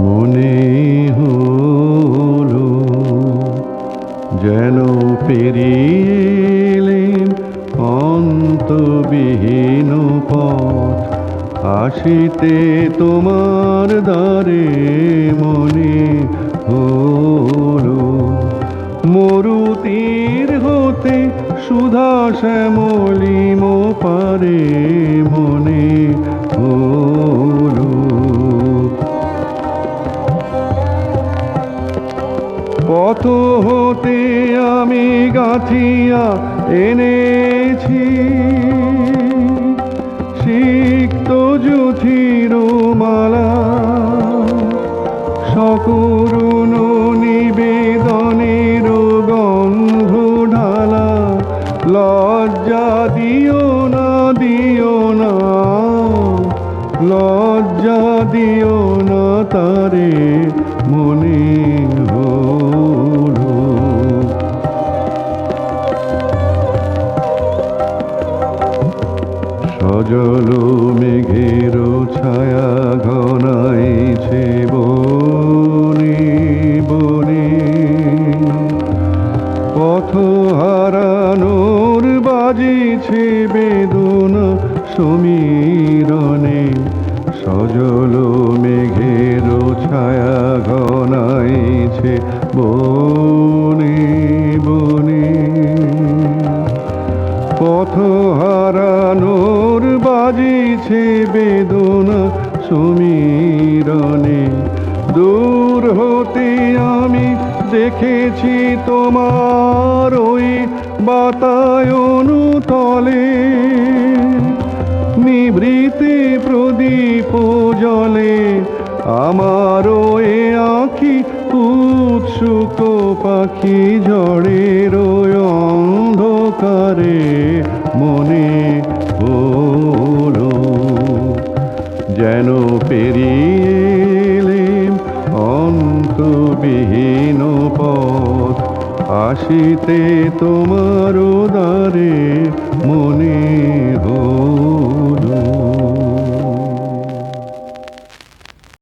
মনে হলো যেন পেরিয়েলেন অন্তবিহীন পথ। আসিতে তোমার দ্বারে মনে হলো সুধা শ্যামলিম পারে মনে হলো হতে আমি গাঁথিয়া এনেছি সিক্ত জুথির মালা সকরুণ নিবেদনের লজ্জা দিও না দিও না। লজ্জা দিও না তারে মনে সজল মেঘের ছায়া হারানোর বাজিছে বেদনা সমীরণে। সজল মেঘের ছায়া ঘনাইছে বনে বনে। পথ হারানোর বাজিছে বেদনা সমীরণে। দূর হতে আমি দেখেছি তোমার ওই বাতায়নু তলে নিভৃতে প্রদীপ জলে আমার এ আঁখি উৎসুক পাখি ঝড়ের অন্ধকারে মনে হলো, যেন পেরিয়েলেম আসিতে তোমার দ্বারে মনে হলো